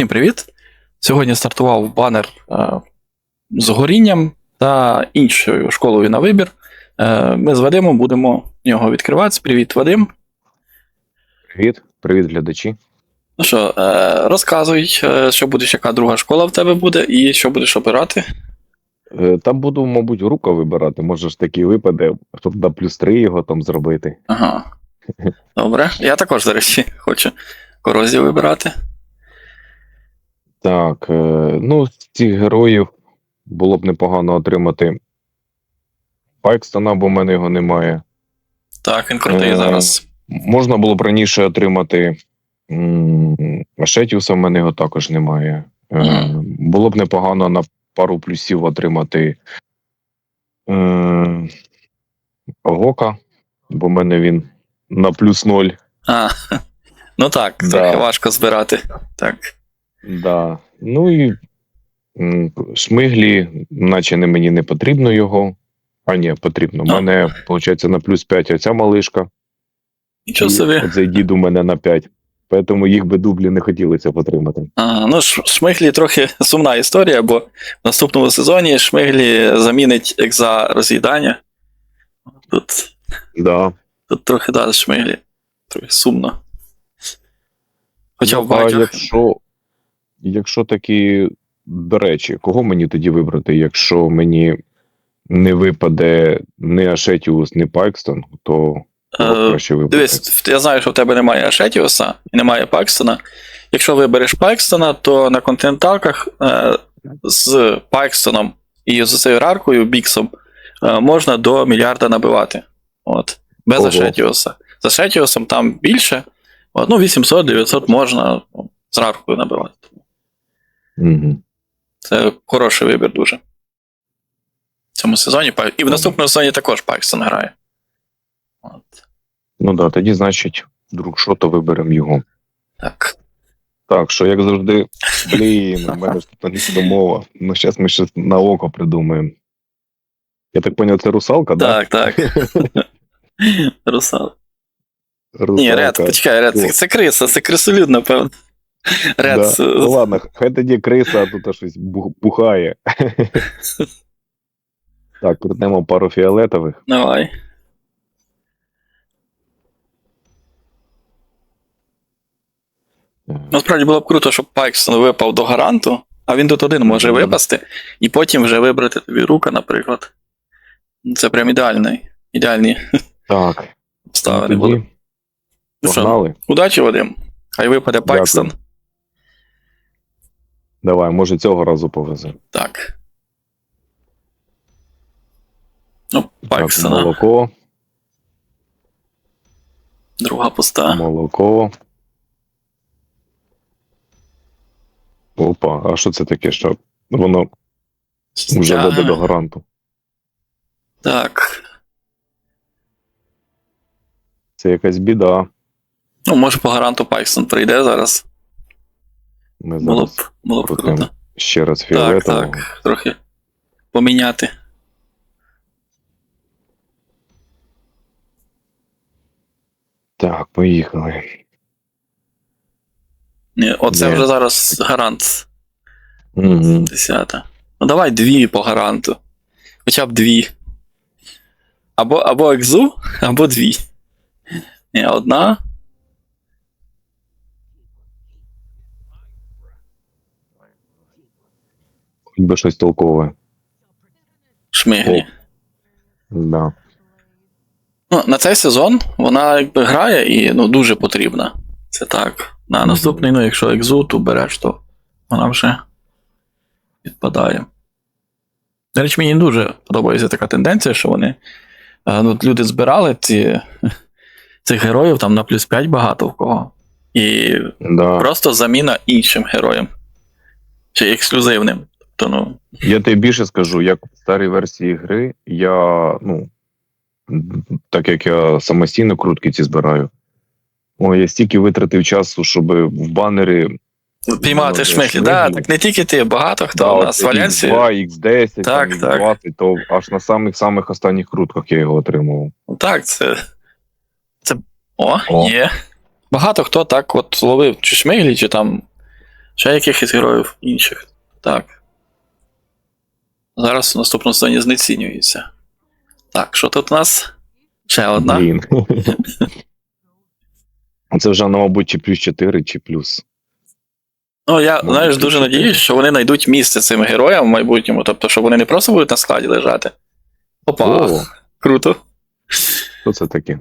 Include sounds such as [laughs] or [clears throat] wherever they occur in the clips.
Всім привіт! Сьогодні стартував банер е, з горінням та іншою школою на вибір. Е, ми з Вадимом будемо його відкривати. Привіт, Вадим. Привіт, привіт, глядачі. Ну що, е, розказуй, е, що будеш, яка друга школа в тебе буде, і що будеш обирати. Е, Там буду, мабуть, рука вибирати. Може ж такий випаде, щоб на плюс 3 його там зробити. Ага. Добре. Я також, до речі, хочу корозію вибирати. Так, е, ну, з цих героїв було б непогано отримати Пайкстона, бо в мене його немає. Так, він крутий Е, зараз. Можна було б раніше отримати м, Ашетіуса, в мене його також немає. Мгм. Було б непогано на пару плюсів отримати е, Гока, бо в мене він на плюс ноль. А, [laughs] ну так, Да. трохи важко збирати. Так. Да. Ну і шмиглі, наче не мені не потрібно його. А ні, потрібно. У мене, виходить, на плюс 5 оця малишка. Нічого собі. Оцей дід у мене на 5. Тому їх би дублі не хотілося потримати. А, ну, Шмиглі трохи [laughs] сумна історія, бо в наступному сезоні Шмиглі замінить екза роз'їдання. Тут, Да. тут трохи да, Шмиглі. Трохи сумно. Хоча в Ну, а багатьох. якщо, якщо такі, до речі, кого мені тоді вибрати, якщо мені не випаде ні Ашетіус, ні Пайкстон, то Е, краще вибрати? Дивись, я знаю, що в тебе немає Ашетіуса і немає Пакстона. Якщо вибереш Пакстона, то на континенталках е, з Пакстоном і з цією раркою Біксом е, можна до мільярда набивати. От. Без Ашетіуса. З Ашетіусом там більше. Ну, 800-900 можна ну, з раркою набивати. Угу. Це хороший вибір дуже. В цьому сезоні. І в наступному сезоні також Пакстон грає. От. Ну да, тоді, значить, друг що, то виберемо його. Так. Так, що як завжди, блін, у мене ж тут англійська мова. Ну, зараз ми щось на око придумаємо. Я так поняв, це русалка, Так, так. [laughs] Русал. Да? Ні, Ред, Русалка. почекай, Ред, це криса, це крисолюд, напевно. Ред, Да. Ну ладно, хай тоді криса, а тут аж щось бу- бухає. [laughs] Так, крутнемо пару фіолетових. давай. Насправді було б круто, щоб Пайксон випав до гаранту, а він тут один може випасти, і потім вже вибрати тобі рука, наприклад. Це прям ідеальний, ідеальні Так, обставини ну, були. Ну погнали. удачі, Вадим. Хай випаде Пайксон. Давай, може цього разу повезе. Так. Ну, Так, молоко, Друга пуста. молоко. Опа, а що це таке? Що воно вже Ага. веде до гаранту. Так. Це якась біда. Ну, може по гаранту Пайксон прийде зараз. Ми Було б, було б круто. ще раз Так, так. Трохи поміняти. Так, поїхали. Ні, оце Ні. вже зараз гарант Угу. 10. Ну давай дві по гаранту. Хоча б дві. Або, або екзу, або дві. Ні, одна. Би щось толкове. Шмиглі. Да. Ну, на цей сезон вона якби грає і ну, дуже потрібна. Це так. На наступний, ну, якщо екзу, то береш, то вона вже відпадає. До речі, мені дуже подобається така тенденця, що вони. е, Ну, люди збирали ці, [laughs] цих героїв там на плюс 5 багато в кого. І Да. просто заміна іншим героям. Чи ексклюзивним. Тобто, ну, Я тобі більше скажу, як в старій версії гри, я, ну, так як я самостійно крутки ці збираю. О, я стільки витратив часу, щоб в банери. піймати Ну, шмихлі. шмиглі. Да, так не тільки ти, багато хто у нас в Альянсі. X2, X10, Так, там. X20, то аж на самих-самих останніх крутках я його отримував. Так, це. Це. О, О. є. Багато хто так от ловив чи шмиглі, чи там Ще якихось героїв інших. Так. Зараз в наступному зоні знецінюється. Так, що тут у нас? Ще одна. Блін. [laughs] Це вже, ну, мабуть, чи плюс 4, чи плюс. Ну, я, Може, знаєш, дуже надіюсь, що вони знайдуть місце цим героям в майбутньому. Тобто, щоб вони не просто будуть на складі лежати. Опа, О, круто. що це таке?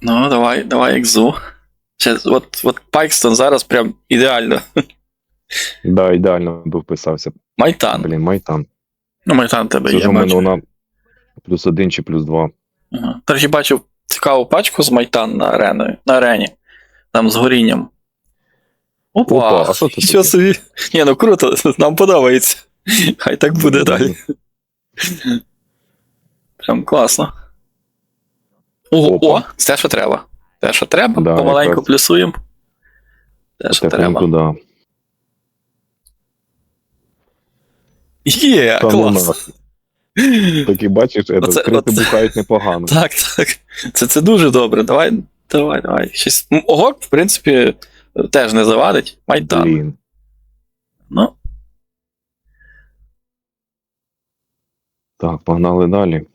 Ну, давай, давай, екзу. Ще, от, от Пайкстон зараз прям ідеально. Да, ідеально би вписався. Майтан. Блін, Майтан. Ну, Майтан тебе Це є. ж у мене бачу. вона плюс 1 чи плюс 2. Ага. До речі, бачив цікаву пачку з Майтан на, арені, на арені. Там з горінням. Опа, Опа, а що це таке? собі? Ні, ну круто, [laughs] нам подобається. Хай так буде далі. Прям класно. Ого, Опа. о, це що треба. Те, що треба, Да, помаленьку якраз. плюсуємо. Те, що треба. Потихеньку, да. Є, Та ну клас. нахуй. Такі бачиш, це, Оце- крити оце- бухають непогано. Так, так. Це, це дуже добре. Давай, давай, давай. Щось. М, Ого, в принципі, теж не завадить. Майдан. Блін. Ну, Так, погнали далі.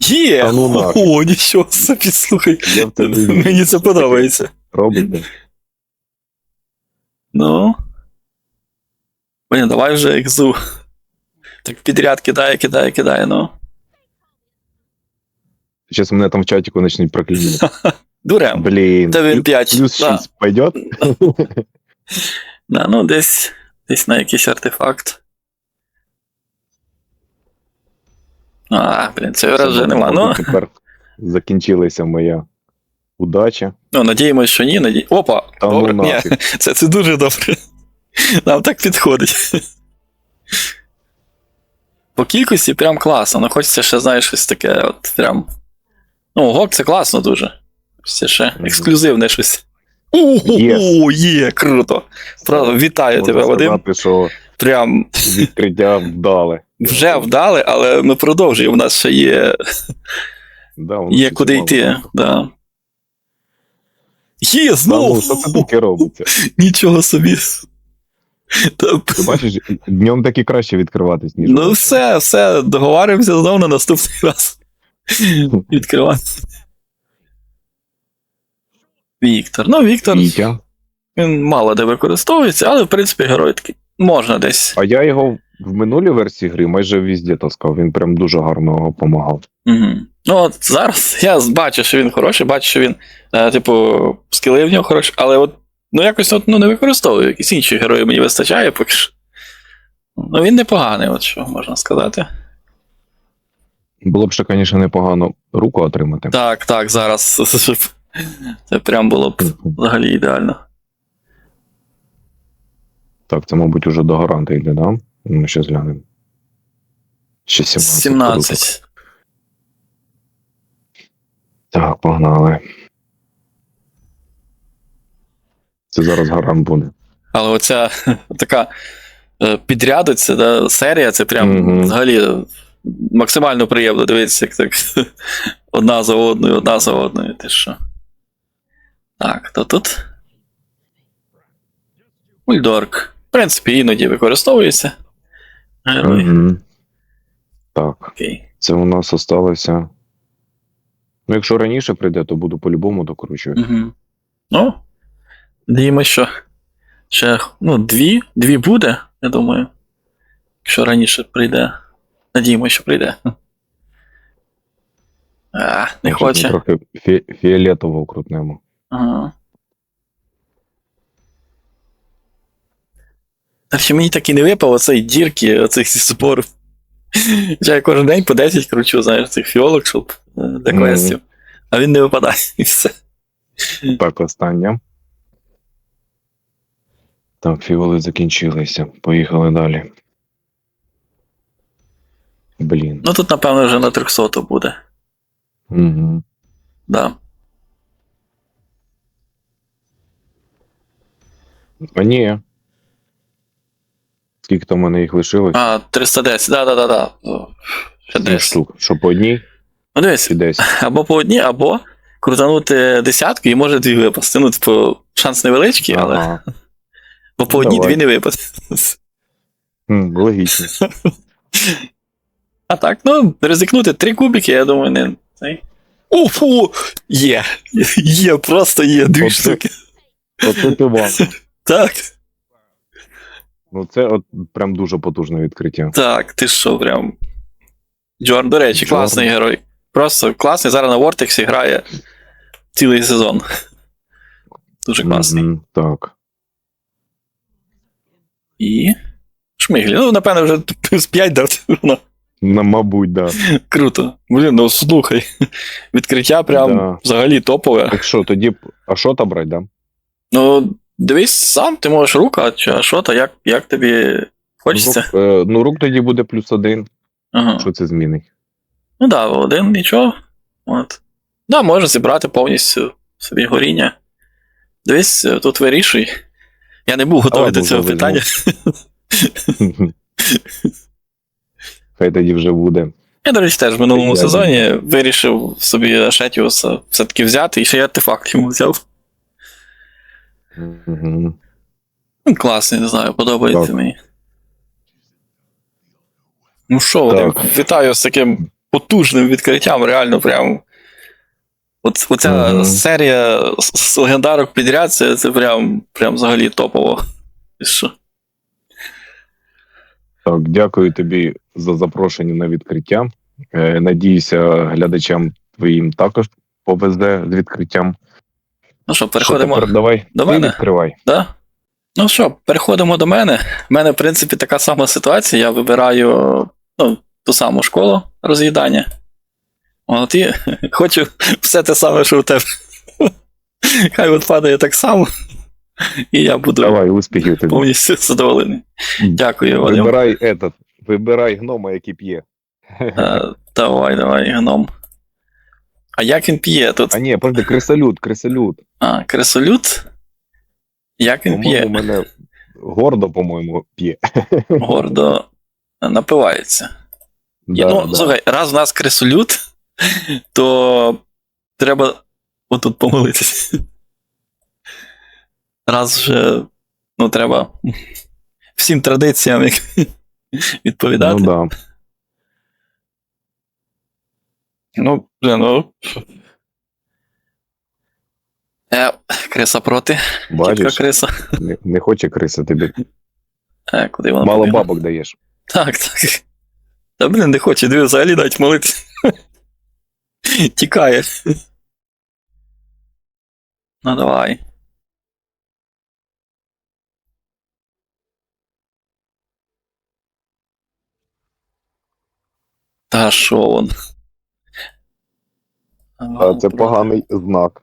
є! Та ну нахуй. О, нічого собі, слухай. Я в тебе вірю. Мені це подобається. Робите? Ну. Блін, давай вже екзу. Так підряд кидає, кидає, кидає, ну. Зараз мене там в чатику почнуть проклінати. [laughs] Дурем. Блін. Та він 5. Плюс Да. 6 пойдет? [laughs] Да, ну десь, десь на якийсь артефакт. А, блін, це раз вже нема. Ну, Тепер закінчилася моя удача. ну надіємось, що ні. Наді... Опа! Та ну ні, [laughs] це, це дуже добре. Нам так підходить. По кількості прям класно, ну хочеться ще, знаєш, щось таке, от прям. Ну, гок це класно дуже. Це ще ексклюзивне щось. Yes. є, круто. Правда, вітаю тебе, Вадим. Прям відкриття вдале. вже вдали, але ми продовжуємо. У нас ще є, Да, є куди йти. Да. Є, знову! ну, що це таке робиться? Нічого собі. Та, Ти бачиш, днем таки краще відкриватись, ніж. Ну, все, все, договаримося знову на наступний раз. [laughs] Відкривати. Віктор. Ну, Віктор, Вітя. він мало де використовується, але в принципі герой такий можна десь. А я його в минулій версії гри майже везде таскав. Він прям дуже гарно допомагав. Угу. Ну, от зараз я бачу, що він хороший, бачу, що він, е, типу, скіли в нього хороші, але от, ну, якось от, ну, не використовую. Якісь інші герої мені вистачає поки що. Ну, він непоганий, от що можна сказати. Було б ще, звісно, непогано руку отримати. Так, так, зараз. Це прям було б взагалі ідеально. Так, це, мабуть, уже до гаранта йде, да? Ну, ще глянемо. Ще 17. 17. Так, погнали. Це зараз гарант буде. Але оця така е, підрядиця, да, серія, це прям Мгм. взагалі максимально приємно дивитися, як так [laughs] одна за одною, одна за одною. Ти що? Так, то тут. Ульдорк. В принципі, іноді використовується. Герой. Угу. Так, Окей. це у нас осталося. Ну, якщо раніше прийде, то буду по-любому докручувати. Угу. Ну, надіємося, що ще ну, дві, дві буде, я думаю. Якщо раніше прийде. Надіємося, що прийде. А, не хоче. Трохи фі- фіолетово крутнемо. Ага. Речі, мені так і не випав оцей дірки, оцих зборів. Я кожен день по 10 кручу, знаєш, цих фіолок, щоб е, для квестів. А він не випадає і все. Так, останнє. Так, фіоли закінчилися. Поїхали далі. Блін. Ну тут, напевно, вже на 300 буде. Угу. Да. А ні. Скільки там в мене їх лишилось? А, 310, да, да, да, да. О, Ще Сім 10. штук. Що по одній Ну дивись, чи десять? або по одній, або крутанути десятку і може дві випасти. Ну, типу, шанс невеличкий, але Ага. Бо по одній дві не випаде. Логічно. А так, ну, ризикнути три кубики, я думаю, не. Уфу! Є! Є, просто є дві Оце- штуки. Оце ти вам. Так, Ну це от прям дуже потужне відкриття. так, ти що, прям. Джорн, до речі, Джорн. класний герой. Просто класний. Зараз на Вортексі грає цілий сезон. Дуже класний. Мгм, Так. І. Шмиглі. Ну, напевно, вже плюс 5 дав. Ну, мабуть, да. Круто. Блін, ну слухай. [laughs] Відкриття прям Да. взагалі топове. Так що, тоді. А що там брати, да? Ну, дивись сам, ти можеш рука, чи а що то, як, як тобі хочеться. Рук, е, ну, рук тоді буде плюс один. Ага. Що це змінить? Ну да, один нічого. От. Да, можна зібрати повністю собі горіння. Дивись, е, тут вирішуй. Я не був готовий до цього питання. [laughs] Хай тоді вже буде. Я, до речі, теж в минулому сезоні вирішив собі Ашетіуса все-таки взяти, і ще й артефакт йому взяв. Ну, класний, не знаю, подобається мені. Ну що, Вадим, вітаю з таким потужним відкриттям, реально прям. От, оця Мгм. серія з, легендарок підряд, це, це прям, прям взагалі топово. Що? Так, дякую тобі за запрошення на відкриття. Е, надіюся, глядачам твоїм також повезе з відкриттям. Ну що, Що переходимо. тепер давай до мене? відкривай. Да? Ну що, переходимо до мене. У мене, в принципі, така сама ситуація. Я вибираю ну, ту саму школу роз'їдання. От і хочу все те саме, що у тебе. Хай от падає так само. І я буду Давай, успіхів тобі. повністю задоволений. Дякую, Вадим. Вибирай этот, вибирай гнома, який п'є. Е, Давай, давай, гном. А як він п'є тут? А ні, подожди, крисолют, крисолют. А, кресолют? Як він По-моєму, п'є? мене гордо, по-моєму, п'є. Гордо напивається. Да, ну, да. слухай, раз в нас кресолют, [laughs] то треба отут помолитися. Раз вже, ну, треба всім традиціям [laughs] відповідати. Ну да. Ну, блин, ну. Е, криса проти. Бачиш, криса. не, не хоче криса тобі. Е, куди вона Мало побігла? бабок даєш. Так, так. Та блін, не хоче, диви, взагалі навіть молитися. [laughs] Тікає. Ну давай. Та що он? А це поганий знак.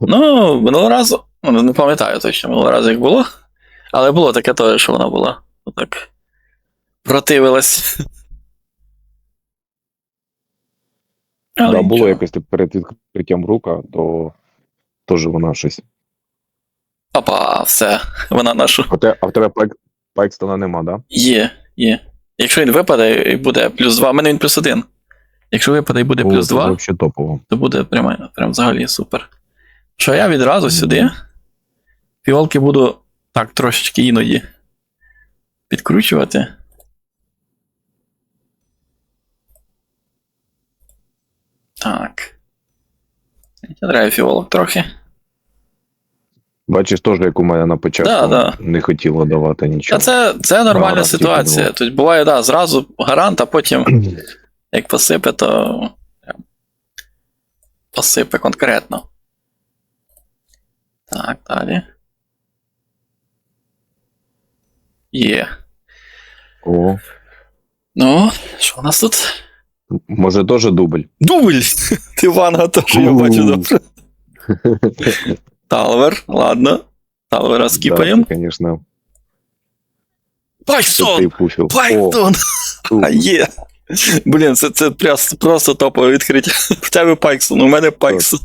Ну, минулого разу, ну, не пам'ятаю точно минулого разу, як було. Але було таке теж, що вона була. Отак. Противилась. Але Да, було якось перед відкриттям рука, то теж вона щось. Опа, все. Вона нашу. А, те, а в тебе пайк, пайкстона нема, да? Є, є. Якщо він випаде і буде плюс 2, в мене він плюс 1. Якщо випаде і буде О, плюс 2, топово. то буде прямо, прям взагалі супер. Що я відразу сюди. Фіолки буду так трошечки іноді підкручувати. Так. Я треба фіолок трохи. Бачиш, теж як у мене на початку Да, да. не хотіло давати Та нічого. це, це нормальна Гарант ситуація. було. Тут буває, да, зразу гарант, а потім [clears throat] як посипе, то посипе конкретно. Так, далі. Є. О, Ну, що у нас тут? Може теж дубль. Дубль! Ти ванга теж я бачу добре. Талвер, ладно. Талвера скіпаємо. Да, звісно, у, [laughs] А є! Блін, це, це просто, просто топове відкриття. [laughs] В тебе Пайксон, у мене Пайксон.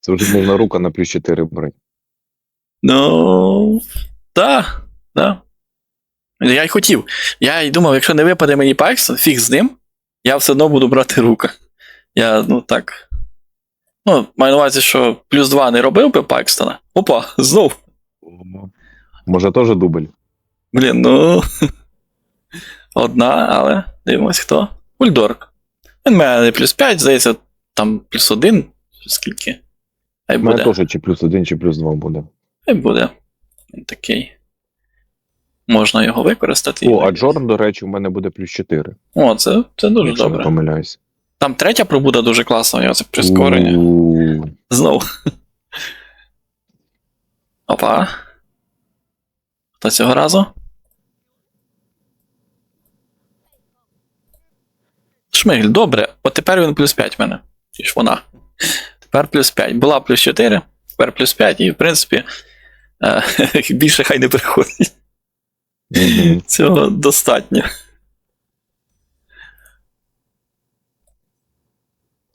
це вже можна рука на плюс 4 брати. Ну. Так, так. Я й хотів. Я й думав, якщо не випаде мені Пайксон, фіг з ним, я все одно буду брати рука. Я, ну так. Ну, маю на увазі, що плюс 2 не робив би Пакстона. Опа, знов. Може, теж дубль. Блін, ну. [laughs] Одна, але дивимось хто. Ульдорк. Він має плюс 5, здається, там плюс 1. Скільки? Хай мене буде. теж чи плюс один, чи плюс два буде. Хай буде. Він такий. Можна його використати. О, а Джорн, до речі, у мене буде плюс 4. О, це, це дуже якщо не добре. помиляюсь. Там третя пробуда дуже класна, у нього це прискорення. Знову. Опа. Хто цього разу? Шмигль, добре. От тепер він плюс 5 в мене. Ніж вона. Тепер плюс 5. Була плюс 4, тепер плюс 5, і в принципі е, [laughs] більше хай не приходить. Цього достатньо.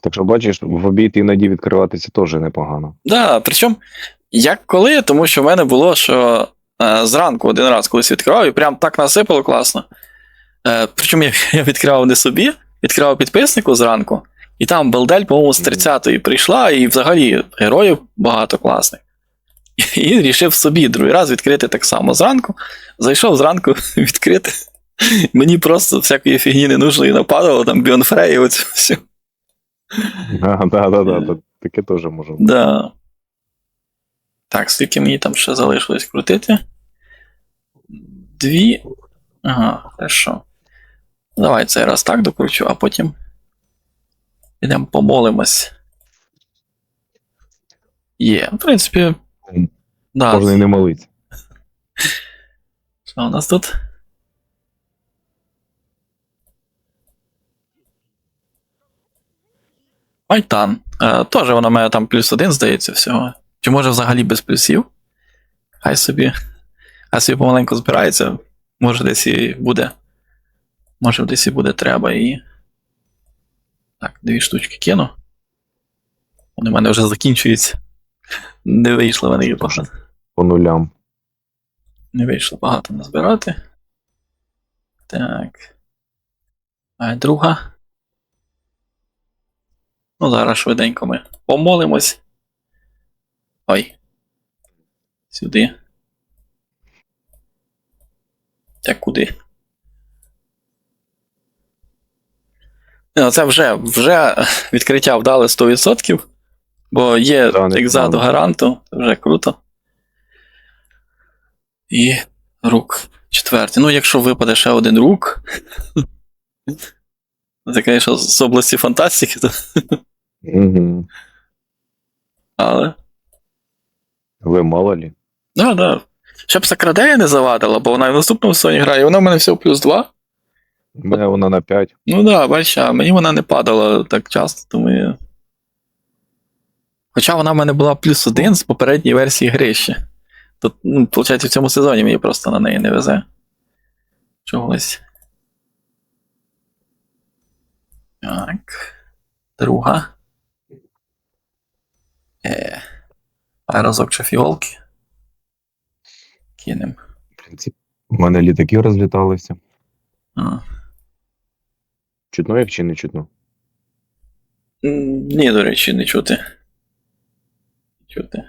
Так що, бачиш, в обійти іноді відкриватися теж непогано. Да, причому як коли, тому що в мене було, що е, зранку один раз колись відкривав, і прям так насипало класно. Е, причому я, я відкривав не собі, відкривав підписнику зранку, і там Белдель, по-моєму, з 30-ї прийшла, і взагалі героїв багато класних. І рішив собі другий раз відкрити так само зранку. Зайшов зранку [laughs] відкрити. Мені просто всякої фігні ненужної нападало, там Біонфрей і оце все. [laughs] Да, да, да, да, таке теж може. бути. Да. Так, скільки мені там ще залишилось крутити? Дві. Ага, хорошо. Давай цей раз так докручу, а потім. Підемо помолимось. Є. В принципі. Да. Можна і не молитися. Що у нас тут? Майтан. Е, Теж вона має там плюс один, здається, всього. Чи може взагалі без плюсів? Хай собі. Хай собі помаленьку збирається. Може десь і буде. Може десь і буде треба і. Так, дві штучки кину. Вони в мене вже закінчуються. Не вийшло вони багато. По нулям. Не вийшло багато назбирати. Так. А друга. Ну, зараз швиденько ми помолимось. Ой. Сюди. Так куди? Ну, це вже, вже відкриття вдали 100%, бо є Да, непогано. екзаду гаранту, це вже круто. І рук четвертий. Ну, якщо випаде ще один рук. [laughs] Це, звісно, з області фантастики, то, Угу. але. Ви мало лі. Да, да. Щоб Сакрадея не завадила, бо вона в наступному сезоні грає, вона в мене всього плюс 2. У мене вона на 5. Ну да, бачиш, а мені вона не падала так часто, тому я. Хоча вона в мене була плюс один з попередньої версії гри ще. Тут, ну, виходить, в цьому сезоні мені просто на неї не везе. Чогось. Так. Друга. Е. А разок ще фіолки. Кинем. В принципі, у мене літаки розліталися. А. Чутно як чи не чутно? М, Ні, до речі, не чути. Чути.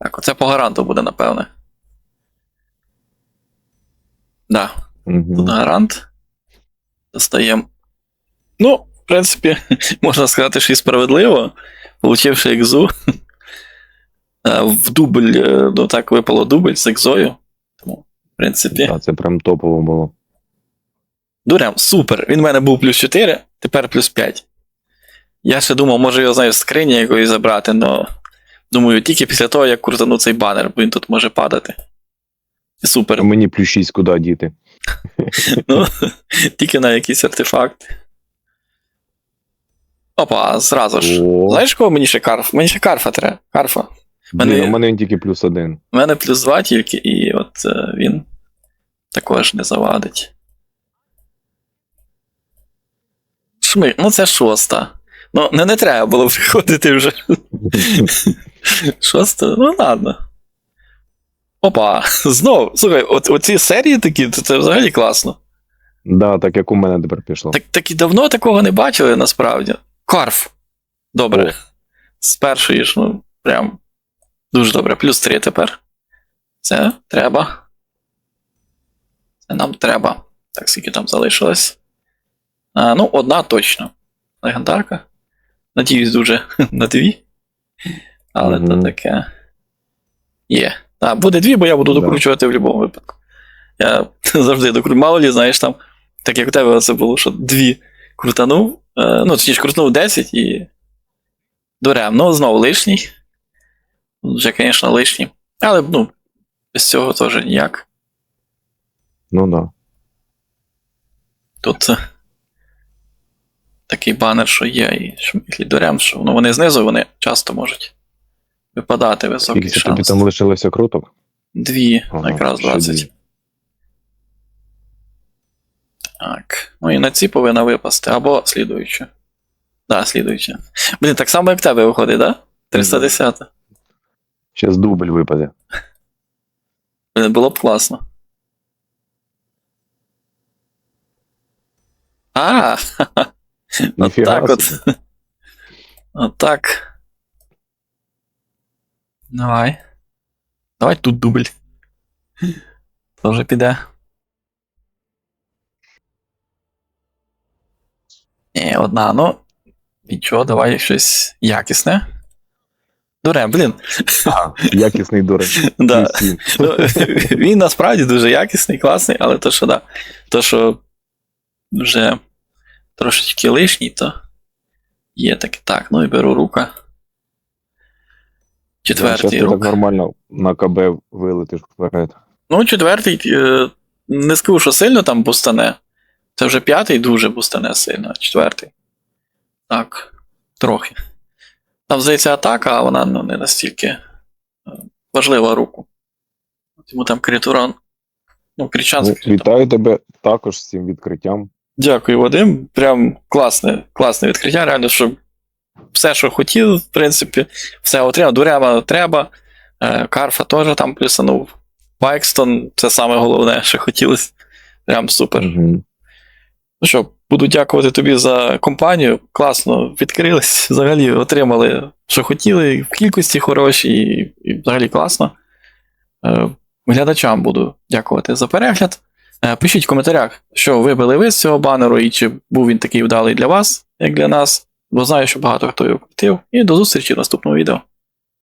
Так, оце по гаранту буде, напевне. Да, Угу. тут гарант. Достаємо. Ну, в принципі, [laughs] можна сказати, що і справедливо. Получивши екзу. [laughs] е, В дубль, е, ну так випало дубль з екзою. Тому, в принципі. Да, це прям топово було. Дурям, супер. Він в мене був плюс 4, тепер плюс 5. Я ще думав, може його знаю, з скрині якоїсь забрати, але думаю, тільки після того, як крутану цей банер, бо він тут може падати. Супер. А мені плюс 6 куди діти. [laughs] Ну, [laughs] тільки на якийсь артефакт. Опа, зразу ж. О, Знаєш, кого мені ще карф? Мені ще карфа треба. Карфа. блін, у мене він тільки плюс один. У мене плюс 2 тільки, і от е, він також не завадить. Шми, ну це шоста. Ну, не, не треба було [laughs] приходити вже. Шоста, ну ладно. Опа, [laughs] знов. Слухай, от, оці серії такі, то це взагалі класно. Да, так як у мене тепер пішло. Так, так і давно такого не бачили насправді. Карф. Добре. з першої ж, ну, прям дуже добре. Плюс 3 тепер. Це треба. Це нам треба. Так, скільки там залишилось. А, ну, одна точно. Легендарка. Надіюсь, дуже [laughs] на дві. Але то таке. Є. Так, буде дві, бо я буду Да. докручувати в будь-якому випадку. Я [laughs] завжди докручую. Мало лі, знаєш, там, так як у тебе це було, що дві крутанув. Е, ну, точніше, крутнув 10 і. Дурем. Ну, знову лишній. Вже, звісно, лишній. Але, ну, без цього теж ніяк. Ну да. Тут е, такий банер, що є, і шмітлі дурем, що ну, вони знизу вони часто можуть випадати високий Скільки тобі шанс. там лишилося круток? Дві, Ага, якраз ще 20. дві. Так. Ну і на ці повинна випасти. Або слідуюча. Да, слідуюча. Блін, так само, як в тебе виходить, да? 310. Щас дубль випаде. Блін, було б класно. А, от [laughs] Ніфіга так от. собі. От. Давай. Давай тут дубль. Тоже піде. Ні, одна, ну. Нічого, давай щось якісне. Дуре, блін. Якісний дурень. [laughs] Да. Ну, [laughs] він насправді дуже якісний, класний, але то, що да. То, що вже трошечки лишній, то є таке. Так, ну і беру рука. Четвертий ти так нормально на КБ вилетиш вперед. Ну, четвертий, е, не скажу, що сильно там бустане. Це вже п'ятий дуже бустане сильно, а четвертий. Так, трохи. Там, здається, атака, а вона ну, не настільки е, важлива руку. Тому там критуран. Ну, кричан Ну, вітаю тебе також з цим відкриттям. Дякую, Вадим. Прям класне, класне відкриття. Реально, що все, що хотів, в принципі, все отримав. Дуряма треба. Е, Карфа теж там плюсанув. Пайкстон це саме головне, що хотілося. Прям супер. Мгм. Ну що, буду дякувати тобі за компанію. Класно відкрились. Взагалі отримали, що хотіли, в кількості хороші, і, і взагалі класно. Е, глядачам буду дякувати за перегляд. Е, Пишіть в коментарях, що вибили ви з цього банеру, і чи був він такий вдалий для вас, як для нас. Бо знаю, що багато хто його купив. І до зустрічі в наступному відео.